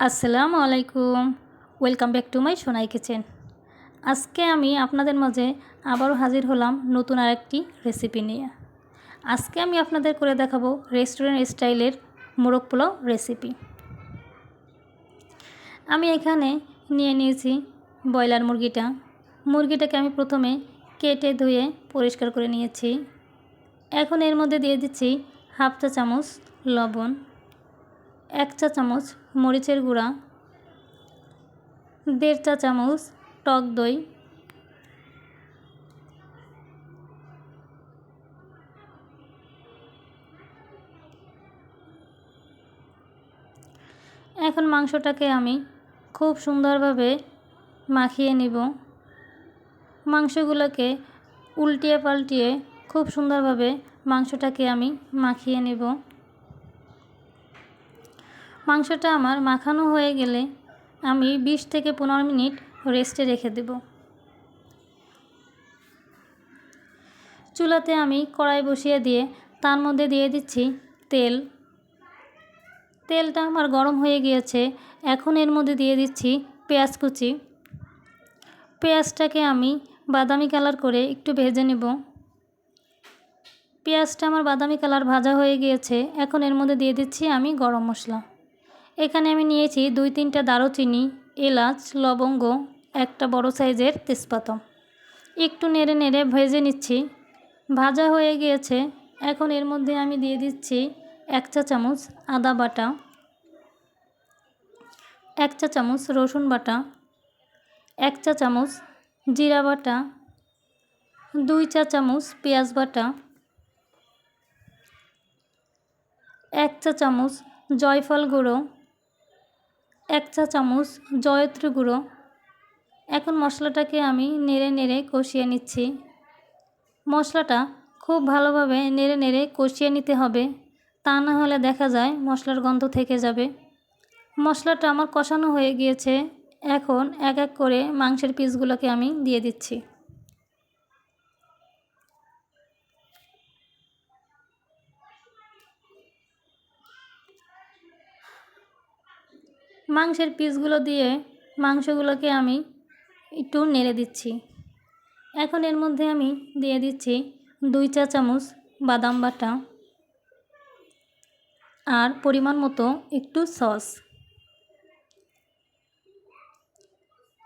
আসসালামু আলাইকুম। Welcome back to my Sonai kitchen আজকে আমি আপনাদের মাঝে আবারও হাজির হলাম নতুন আরেকটি রেসিপি নিয়ে। আজকে আমি আপনাদের করে দেখাবো রেস্টুরেন্ট স্টাইলের মোরগ পোলাও রেসিপি আমি এখানে নিয়ে নিয়েছি ব্রয়লার মুরগিটা। মুরগিটাকে আমি প্রথমে কেটে ধুয়ে পরিষ্কার করে নিয়েছি। এখন এর মধ্যে দিয়ে দিচ্ছি হাফ চা চামচ লবণ। এক চা চামচ মরিচের গুঁড়া, দেড় চা চামচ টক দই, এখন মাংসটাকে আমি খুব সুন্দরভাবে মাখিয়ে নিব। মাংসগুলোকে উল্টিয়ে পাল্টিয়ে খুব সুন্দরভাবে মাংসটাকে আমি মাখিয়ে নেব। মাংসটা আমার মাখানো হয়ে গেলে আমি বিশ থেকে পনেরো মিনিট রেস্টে রেখে দেব। চুলাতে আমি কড়াই বসিয়ে দিয়ে, তার মধ্যে দিয়ে দিচ্ছি তেল। তেলটা আমার গরম হয়ে গিয়েছে, এখন এর মধ্যে দিয়ে দিচ্ছি পেঁয়াজ কুচি। পেঁয়াজটাকে আমি বাদামি কালার করে একটু ভেজে নেব। পেঁয়াজটা আমার বাদামি কালার ভাজা হয়ে গিয়েছে, এখন এর মধ্যে দিয়ে দিচ্ছি আমি গরম মশলা। এখানে আমি নিয়েছি দুই তিনটা দারুচিনি, এলাচ, লবঙ্গ, একটা বড় সাইজের তেজপাতা। একটু নেড়ে নেড়ে ভেজে নিচ্ছি। ভাজা হয়ে গিয়েছে। এখন এর মধ্যে আমি দিয়ে দিচ্ছি এক চা চামচ আদা বাটা, এক চা চামচ রসুন বাটা, এক চা চামচ জিরা বাটা, দুই চা চামচ পেঁয়াজ বাটা, এক চা চামচ জয়ফল গুঁড়ো এক চা চামচ জয়ত্রী গুঁড়ো। এখন মশলাটাকে আমি নেড়ে নেড়ে কষিয়ে নিচ্ছি। মশলাটা খুব ভালোভাবে নেড়ে নেড়ে কষিয়ে নিতে হবে। তা না হলে দেখা যায় মশলার গন্ধ থেকে যাবে। মশলাটা আমার কষানো হয়ে গিয়েছে। এখন এক এক করে মাংসের পিসগুলোকে আমি দিয়ে দিচ্ছি। মাংসের পিসগুলো দিয়ে মাংসগুলোকে আমি একটু নেড়ে দিচ্ছি। এখন এর মধ্যে আমি দিয়ে দিচ্ছি দুই চা চামচ বাদাম বাটা আর পরিমাণ মতো একটু সস।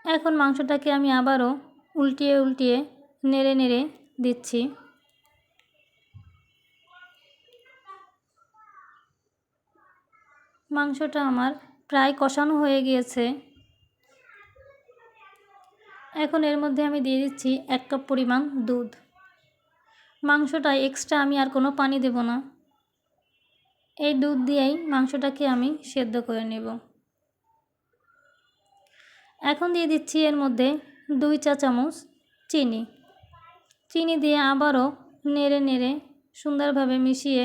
এখন মাংসটাকে আমি আবারও উল্টিয়ে উল্টিয়ে নেড়ে নেড়ে দিচ্ছি। মাংসটা আমার প্রায় কষানো হয়ে গিয়েছে। এখন এর মধ্যে আমি দিয়ে দিচ্ছি এক কাপ পরিমাণ দুধ। মাংসটা এক্সট্রা আমি আর কোনো পানি দেব না। এই দুধ দিয়েই মাংসটাকে আমি সেদ্ধ করে নেব। এখন দিয়ে দিচ্ছি এর মধ্যে দুই চা চামচ চিনি। চিনি দিয়ে আবারও নেড়ে নেড়ে সুন্দরভাবে মিশিয়ে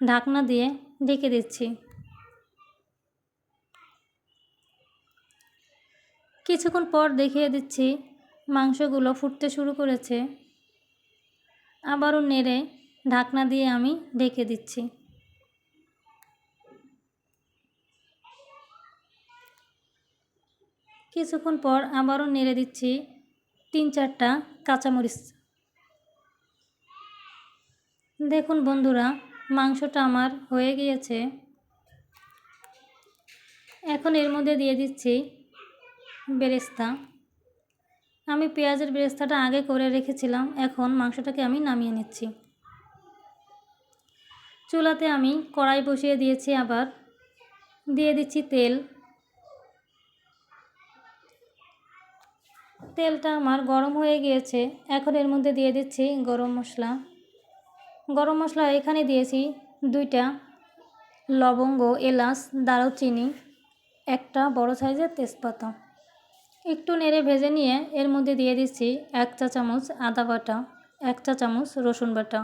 ঢাকনা দিয়ে ঢেকে দিচ্ছি। কিছুক্ষণ পর দেখিয়ে দিচ্ছি মাংসগুলো ফুটতে শুরু করেছে। আবারও নেড়ে ঢাকনা দিয়ে আমি ঢেকে দিচ্ছি। কিছুক্ষণ পর আবারও নেড়ে দিচ্ছি তিন চারটা কাঁচামরিচ। দেখুন বন্ধুরা, মাংসটা আমার হয়ে গিয়েছে। এখন এর মধ্যে দিয়ে দিচ্ছি বেরেস্তা। আমি পেঁয়াজের বেরেস্তাটা আগে করে রেখেছিলাম, এখন মাংসটাকে আমি নামিয়ে নিচ্ছি। চুলাতে আমি কড়াই বসিয়ে দিয়েছি আবার। দিয়ে দিচ্ছি তেল। তেলটা আমার গরম হয়ে গিয়েছে, এখন এর মধ্যে দিয়ে দিচ্ছি গরম মশলা। গরম মশলা এখানে দিয়েছি দুইটা লবঙ্গ, এলাচ, দারুচিনি, একটা বড় সাইজের তেজপাতা। একটু নেড়ে ভেজে নিয়ে এর মধ্যে দিয়ে দিচ্ছি এক চা চামচ আদা বাটা, এক চা চামচ রসুন বাটা।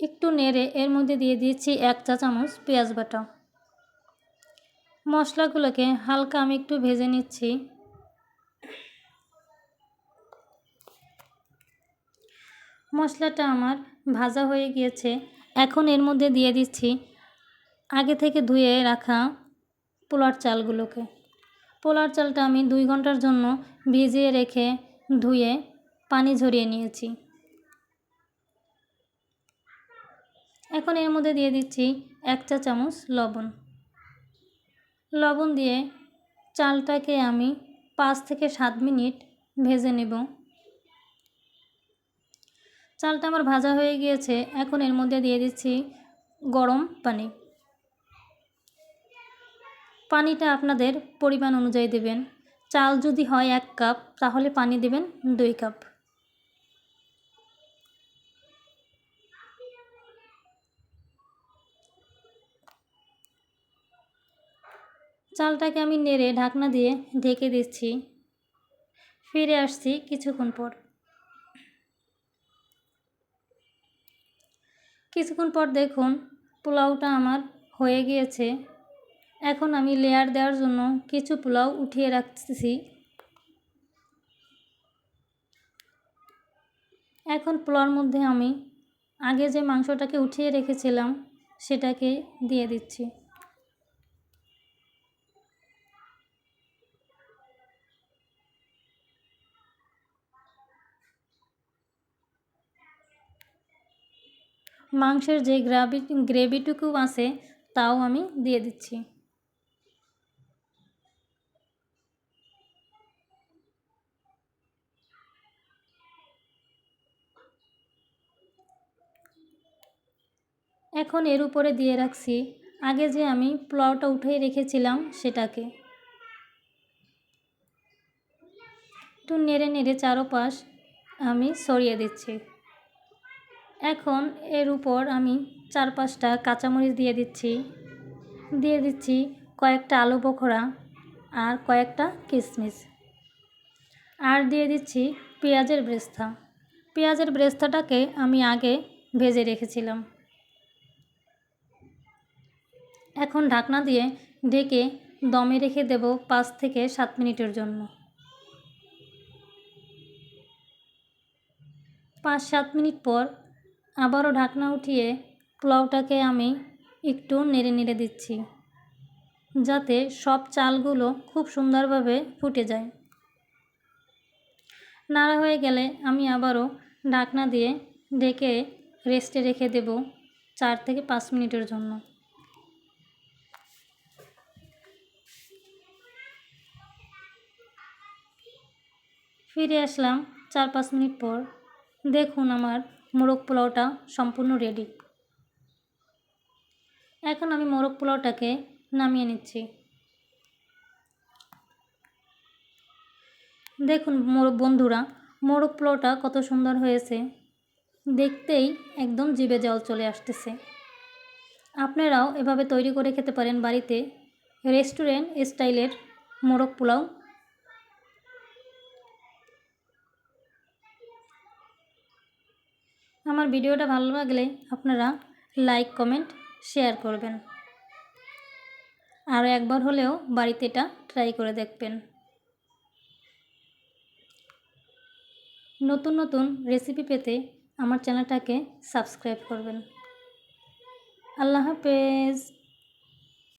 একটু নেড়ে এর মধ্যে দিয়ে দিচ্ছি এক চা চামচ পেঁয়াজ বাটা। মশলাগুলোকে হালকা আমি একটু ভেজে নিচ্ছি। মশলাটা আমার ভাজা হয়ে গিয়েছে। এখন এর মধ্যে দিয়ে দিচ্ছি আগে থেকে ধুয়ে রাখা পোলার চালগুলোকে। পোলার চালটা আমি দুই ঘণ্টার জন্য ভিজিয়ে রেখে ধুয়ে পানি ঝরিয়ে নিয়েছি। এখন এর মধ্যে দিয়ে দিচ্ছি এক চা চামচ লবণ। লবণ দিয়ে চালটাকে আমি পাঁচ থেকে সাত মিনিট ভেজে নেব। চালটা আমার ভাজা হয়ে গিয়েছে, এখন এর মধ্যে দিয়ে দিচ্ছি গরম পানি। পানিটা আপনাদের পরিমাণ অনুযায়ী দেবেন। চাল যদি হয় এক কাপ, তাহলে পানি দেবেন দুই কাপ। চালটাকে আমি নেড়ে ঢাকনা দিয়ে ঢেকে দিচ্ছি। ফিরে আসছি কিছুক্ষণ পর। কিছুক্ষণ পর দেখুন, পোলাওটা আমার হয়ে গিয়েছে। এখন আমি লেয়ার দেওয়ার জন্য কিছু পোলাও উঠিয়ে রাখতেছি। এখন পোলাওর মধ্যে আমি আগে যে মাংসটাকে উঠিয়ে রেখেছিলাম, সেটাকে দিয়ে দিচ্ছি। মাংসের যে গ্রাভি গ্রেভিটুকু আছে, তাও আমি দিয়ে দিচ্ছি। এখন এর উপরে দিয়ে রাখছি। আগে যে আমি পোলাওটা উঠিয়ে রেখেছিলাম সেটাকে। একটু নেড়ে নেড়ে চারোপাশ আমি সরিয়ে দিচ্ছি। এখন এর উপর আমি চার পাঁচটা কাঁচামরিচ দিয়ে দিচ্ছি। দিয়ে দিচ্ছি কয়েকটা আলু বখরা আর কয়েকটা কিশমিশ আর দিয়ে দিচ্ছি পেঁয়াজের ব্রেস্তা। পেঁয়াজের ব্রেস্তাটাকে আমি আগে ভেজে রেখেছিলাম। এখন ঢাকনা দিয়ে ঢেকে দমে রেখে দেব পাঁচ থেকে সাত মিনিটের জন্য। পাঁচ সাত মিনিট পর আবারও ঢাকনা উঠিয়ে পোলাওটাকে আমি একটু নেড়ে নেড়ে দিচ্ছি, যাতে সব চালগুলো খুব সুন্দরভাবে ফুটে যায়। নাড়া হয়ে গেলে আমি আবারও ঢাকনা দিয়ে ঢেকে রেস্টে রেখে দেব চার থেকে পাঁচ মিনিটের জন্য। ফিরে আসলাম চার পাঁচ মিনিট পর। দেখুন আমার মোরগ পোলাওটা সম্পূর্ণ রেডি এখন আমি মোরগ পোলাওটাকে নামিয়ে নিচ্ছি। দেখুন মোর, বন্ধুরা, মোরগ পোলাওটা কত সুন্দর হয়েছে। দেখতেই একদম জিভে জল চলে আসতেছে। আপনারাও এভাবে তৈরি করে খেতে পারেন বাড়িতে। রেস্টুরেন্ট স্টাইলের মোরগ পোলাও আমার ভিডিওটা ভালো লাগলে আপনারা লাইক, কমেন্ট, শেয়ার করবেন। আরও একবার হলেও বাড়িতে এটা ট্রাই করে দেখবেন। নতুন নতুন রেসিপি পেতে আমার চ্যানেলটাকে সাবস্ক্রাইব করবেন। আল্লাহ হাফেজ।